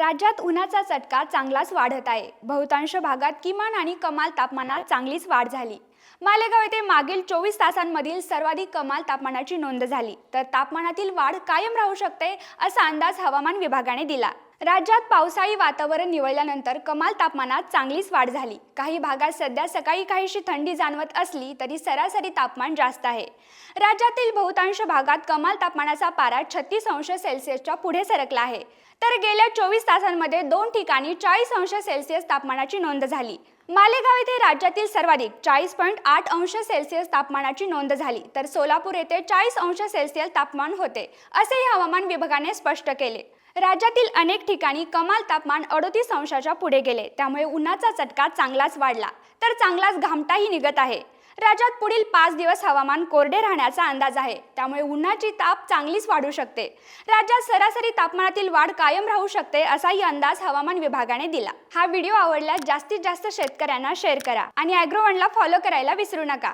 राज्यात उन्हाचा चटका चांगलाच वाढत आहे. बहुतांश भागात किमान आणि कमाल तापमानात चांगलीच वाढ झाली. मालेगाव येथे मागील चोवीस तासांमधील सर्वाधिक कमाल तापमानाची नोंद झाली. तर तापमानातील वाढ कायम राहू शकते असा अंदाज हवामान विभागाने दिला. राज्यात पावसाळी वातावरण निवळल्यानंतर कमाल तापमानात चांगलीच वाढ झाली. काही भागात सध्या सकाळी काहीशी थंडी जाणवत असली तरी सरासरी तापमान जास्त आहे. राज्यातील बहुतांश भागात कमाल तापमानाचा पारा छत्तीस अंश सेल्सिअसच्या पुढे सरकला आहे. तर गेल्या चोवीस तासांमध्ये दोन ठिकाणी चाळीस अंश सेल्सिअस तापमानाची नोंद झाली. मालेगाव येथे राज्यातील सर्वाधिक चाळीस पॉईंट आठ अंश सेल्सिअस तापमानाची नोंद झाली. तर सोलापूर येथे चाळीस अंश सेल्सिअस तापमान होते असे हवामान विभागाने स्पष्ट केले. राज्यातील अनेक ठिकाणी कमाल तापमान अडोतीस अंशाच्या पुढे गेले. त्यामुळे उन्हाचा चटका चांगलाच वाढला. तर चांगलाच घामटाही निघत आहे. राज्यात पुढील पाच दिवस हवामान कोरडे राहण्याचा अंदाज आहे. त्यामुळे उन्हाची ताप चांगलीच वाढू शकते. राज्यात सरासरी तापमानातील वाढ कायम राहू शकते असाही अंदाज हवामान विभागाने दिला. हा व्हिडिओ आवडल्यास जास्तीत जास्त शेतकऱ्यांना शेअर करा आणि अॅग्रोवनला फॉलो करायला विसरू नका.